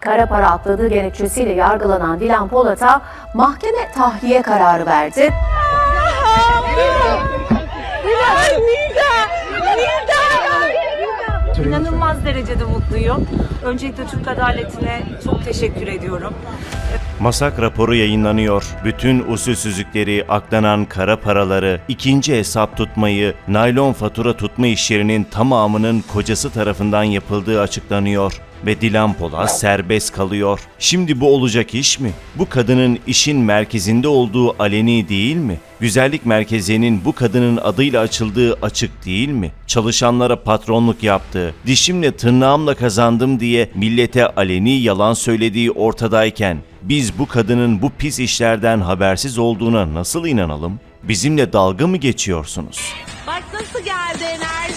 Kara para akladığı gerekçesiyle yargılanan Dilan Polat'a mahkeme tahliye kararı verdi. İnanılmaz derecede mutluyum. Öncelikle Türk adaletine çok teşekkür ediyorum. Masak raporu yayınlanıyor. Bütün usulsüzlükleri, aklanan kara paraları, ikinci hesap tutmayı, naylon fatura tutma işlerinin tamamının kocası tarafından yapıldığı açıklanıyor. Ve Dilan Polat serbest kalıyor. Şimdi bu olacak iş mi? Bu kadının işin merkezinde olduğu aleni değil mi? Güzellik merkezinin bu kadının adıyla açıldığı açık değil mi? Çalışanlara patronluk yaptığı, dişimle tırnağımla kazandım diye millete aleni yalan söylediği ortadayken biz bu kadının bu pis işlerden habersiz olduğuna nasıl inanalım? Bizimle dalga mı geçiyorsunuz? Bak nasıl geldi enerji.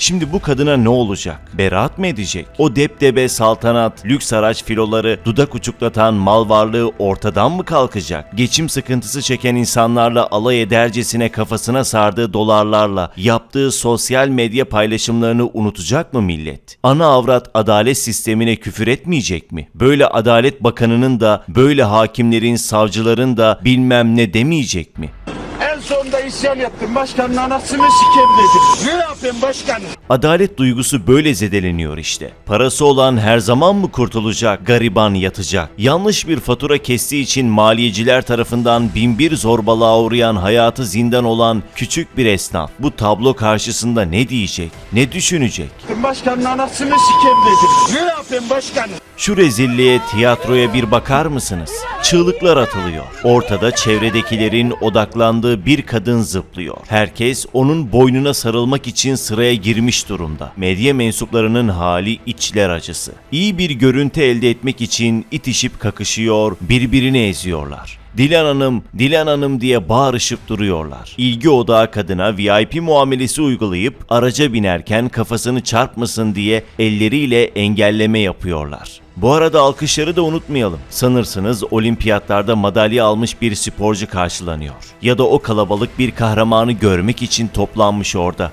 Şimdi bu kadına ne olacak? Beraat mı edecek? O depdebe saltanat, lüks araç filoları, dudak uçuklatan mal varlığı ortadan mı kalkacak? Geçim sıkıntısı çeken insanlarla alay edercesine kafasına sardığı dolarlarla yaptığı sosyal medya paylaşımlarını unutacak mı millet? Ana avrat adalet sistemine küfür etmeyecek mi? Böyle adalet bakanının da, böyle hakimlerin, savcıların da bilmem ne demeyecek mi? En sonunda isyan ettim. Başkanın anasını sikeyim dedim. Ne yapayım başkanım? Adalet duygusu böyle zedeleniyor işte. Parası olan her zaman mı kurtulacak, gariban yatacak? Yanlış bir fatura kestiği için maliyeciler tarafından binbir zorbalığa uğrayan hayatı zindan olan küçük bir esnaf bu tablo karşısında ne diyecek, ne düşünecek? Başkanın anasını sikeyim dedim. Ne yapayım başkanım? Şu rezilliğe, tiyatroya bir bakar mısınız? Çığlıklar atılıyor. Ortada çevredekilerin odaklandığı bir kadın zıplıyor. Herkes onun boynuna sarılmak için sıraya girmiş durumda. Medya mensuplarının hali içler acısı. İyi bir görüntü elde etmek için itişip kakışıyor, birbirini eziyorlar. Dilan Hanım, Dilan Hanım diye bağırışıp duruyorlar. İlgi odağı kadına VIP muamelesi uygulayıp araca binerken kafasını çarpmasın diye elleriyle engelleme yapıyorlar. Bu arada alkışları da unutmayalım. Sanırsınız olimpiyatlarda madalya almış bir sporcu karşılanıyor. Ya da o kalabalık bir kahramanı görmek için toplanmış orada.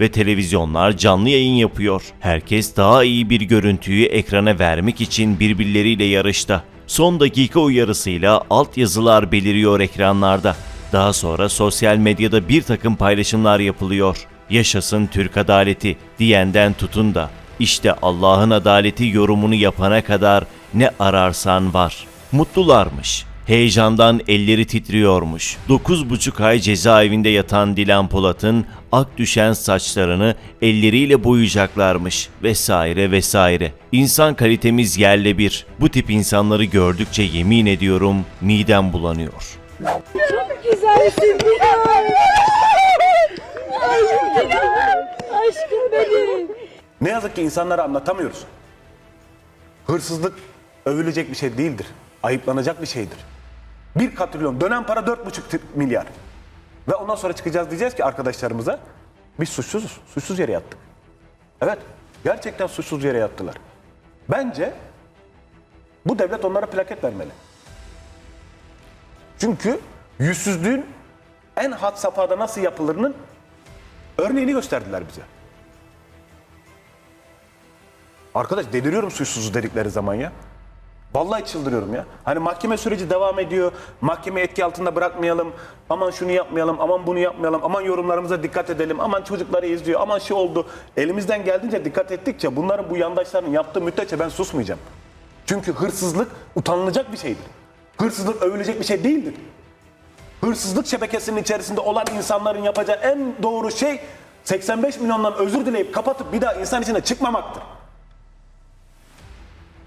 Ve televizyonlar canlı yayın yapıyor. Herkes daha iyi bir görüntüyü ekrana vermek için birbirleriyle yarışta. Son dakika uyarısıyla altyazılar beliriyor ekranlarda. Daha sonra sosyal medyada bir takım paylaşımlar yapılıyor. Yaşasın Türk adaleti diyenden tutun da işte Allah'ın adaleti yorumunu yapana kadar ne ararsan var. Mutlularmış. Heyecandan elleri titriyormuş. 9,5 ay cezaevinde yatan Dilan Polat'ın ak düşen saçlarını elleriyle boyayacaklarmış vesaire vesaire. İnsan kalitemiz yerle bir. Bu tip insanları gördükçe yemin ediyorum midem bulanıyor. güzelsin Dilan. Ay Dilan. Aşkım benim. Ne yazık ki insanlara anlatamıyoruz. Hırsızlık övülecek bir şey değildir. Ayıplanacak bir şeydir. Bir katrilyon dönen para 4,5 tri- milyar. Ve ondan sonra çıkacağız diyeceğiz ki arkadaşlarımıza biz suçsuzuz. Suçsuz yere yattık. Evet. Gerçekten suçsuz yere yattılar. Bence bu devlet onlara plaket vermeli. Çünkü yüzsüzlüğün en had safhada nasıl yapılırının örneğini gösterdiler bize. Arkadaş deliriyorum suçsuz dedikleri zaman ya. Vallahi çıldırıyorum ya. Hani mahkeme süreci devam ediyor. Mahkeme etki altında bırakmayalım. Aman şunu yapmayalım. Aman bunu yapmayalım. Aman yorumlarımıza dikkat edelim. Aman çocukları izliyor. Aman şey oldu. Elimizden geldiğince dikkat ettikçe bunların bu yandaşların yaptığı müddetçe ben susmayacağım. Çünkü hırsızlık utanılacak bir şeydir. Hırsızlık övülecek bir şey değildir. Hırsızlık şebekesinin içerisinde olan insanların yapacağı en doğru şey 85 milyondan özür dileyip kapatıp bir daha insan içine çıkmamaktır.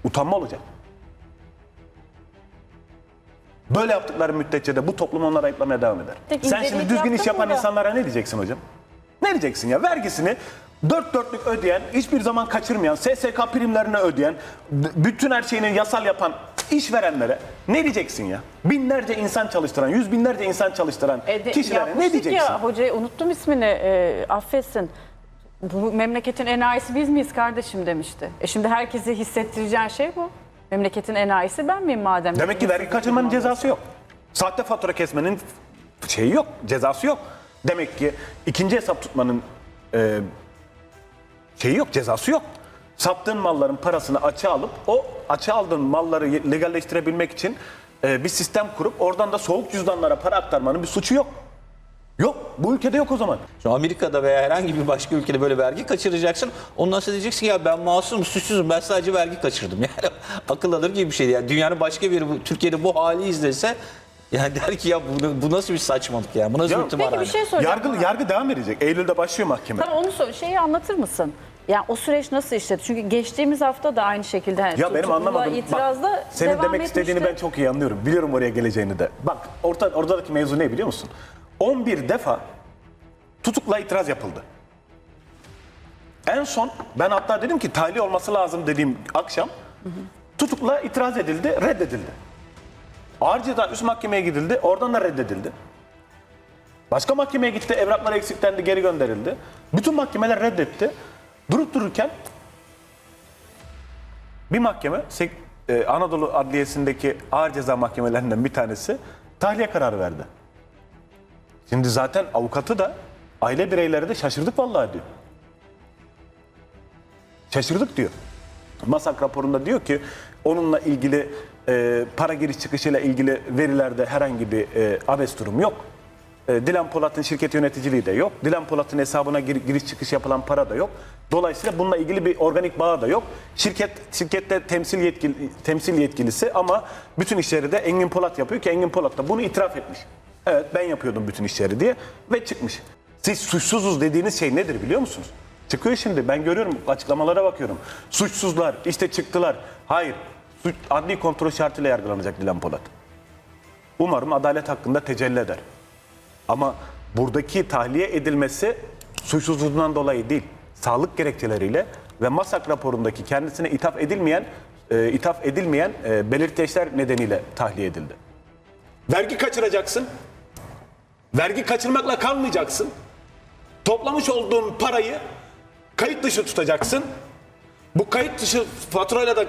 Utanma olacak. Böyle yaptıkları müddetçe de bu toplum onları ayıplamaya devam eder. Peki, Sen şimdi düzgün iş yapan insanlara ne diyeceksin hocam? Ne diyeceksin ya? Vergisini dört dörtlük ödeyen, hiçbir zaman kaçırmayan, SSK primlerini ödeyen, bütün her şeyini yasal yapan işverenlere ne diyeceksin ya? Binlerce insan çalıştıran, yüz binlerce insan çalıştıran E de- kişilere ne diyeceksin? Ya, hocayı unuttum ismini e, affetsin. Bu memleketin enayisi biz miyiz kardeşim demişti. E şimdi herkese hissettireceğin şey bu. Memleketin enayisi ben miyim madem? Demek ki vergi kaçırmanın cezası yok. Sahte fatura kesmenin şeyi yok, cezası yok. Demek ki ikinci hesap tutmanın e, şeyi yok, cezası yok. Sattığın malların parasını açığa alıp o açığa aldığın malları legalleştirebilmek için e, bir sistem kurup oradan da soğuk cüzdanlara para aktarmanın bir suçu yok. Yok. Bu ülkede yok o zaman. Şu Amerika'da veya herhangi bir başka ülkede böyle vergi kaçıracaksın. Ondan sonra diyeceksin ya ben masumum, suçsuzum. Ben sadece vergi kaçırdım. Yani akıl alır gibi bir şey. Yani dünyanın başka bir bu- Türkiye'de bu hali izlese yani der ki ya bu, bu nasıl bir saçmalık ya? Bu nasıl Ya- bir tımarhane? Peki bir şey soracağım. Yargı, yargı devam edecek. Eylül'de başlıyor mahkeme. Tamam onu sor. Şeyi anlatır mısın? Yani o süreç nasıl işledi? Çünkü geçtiğimiz hafta da aynı şekilde hani Ya benim tutukluğa anlamadım. itirazda Bak, senin devam demek istediğini etmişti. ben çok iyi anlıyorum. Biliyorum oraya geleceğini de. Bak orta, oradaki mevzu ne biliyor musun? 11 defa tutukla itiraz yapıldı. En son ben hatta dedim ki tahliye olması lazım dediğim akşam tutukla itiraz edildi, reddedildi. Ağır ceza üst mahkemeye gidildi, oradan da reddedildi. Başka mahkemeye gitti, evraklar eksiklendi, geri gönderildi. Bütün mahkemeler reddetti. Durup dururken bir mahkeme, e, Anadolu Adliyesi'ndeki ağır ceza mahkemelerinden bir tanesi tahliye kararı verdi. Şimdi zaten avukatı da aile bireyleri de şaşırdık vallahi diyor. Şaşırdık diyor. Masak raporunda diyor ki onunla ilgili e, para giriş çıkışıyla ilgili verilerde herhangi bir e, abes durum yok. E, Dilan Polat'ın şirket yöneticiliği de yok. Dilan Polat'ın hesabına gir- giriş çıkış yapılan para da yok. Dolayısıyla bununla ilgili bir organik bağı da yok. Şirket şirkette temsil yetkili, temsil yetkilisi ama bütün işleri de Engin Polat yapıyor ki Engin Polat da bunu itiraf etmiş. Evet ben yapıyordum bütün işleri diye ve çıkmış. Siz suçsuzuz dediğiniz şey nedir biliyor musunuz? Çıkıyor şimdi ben görüyorum açıklamalara bakıyorum. Suçsuzlar işte çıktılar. Hayır suç, adli kontrol şartıyla yargılanacak Dilan Polat. Umarım adalet hakkında tecelli eder. Ama buradaki tahliye edilmesi suçsuzluğundan dolayı değil, sağlık gerekçeleriyle ve MASAK raporundaki kendisine ithaf edilmeyen e, ithaf edilmeyen e, belirteçler nedeniyle tahliye edildi. Vergi kaçıracaksın. Vergi kaçırmakla kalmayacaksın. Toplamış olduğun parayı kayıt dışı tutacaksın. Bu kayıt dışı faturayla da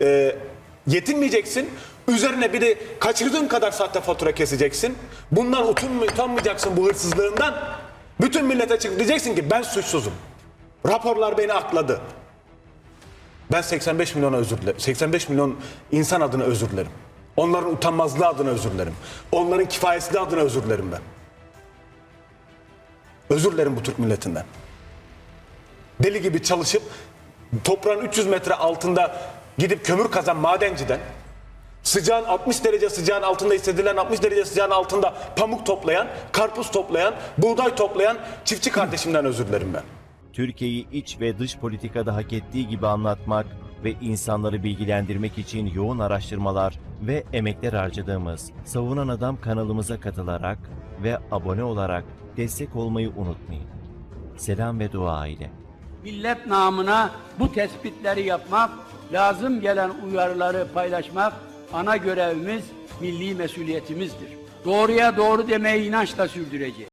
e, yetinmeyeceksin. Üzerine bir de kaçırdığın kadar sahte fatura keseceksin. Bundan utanma- utanmayacaksın bu hırsızlığından. Bütün millete çıkıp diyeceksin ki ben suçsuzum. Raporlar beni akladı. Ben 85 milyona özür dilerim. 85 milyon insan adına özür dilerim. Onların utanmazlığı adına özür dilerim. Onların kifayetsizliği adına özür dilerim ben. Özür dilerim bu Türk milletinden deli gibi çalışıp toprağın 300 metre altında gidip kömür kazan madenciden sıcağın 60 derece sıcağın altında hissedilen 60 derece sıcağın altında pamuk toplayan, karpuz toplayan, buğday toplayan çiftçi kardeşimden özür dilerim ben. Türkiye'yi iç ve dış politikada hak ettiği gibi anlatmak ve insanları bilgilendirmek için yoğun araştırmalar ve emekler harcadığımız Savunan Adam kanalımıza katılarak ve abone olarak destek olmayı unutmayın. Selam ve dua ile. millet namına bu tespitleri yapmak, lazım gelen uyarıları paylaşmak ana görevimiz, milli mesuliyetimizdir. Doğruya doğru demeyi inançla sürdüreceğiz.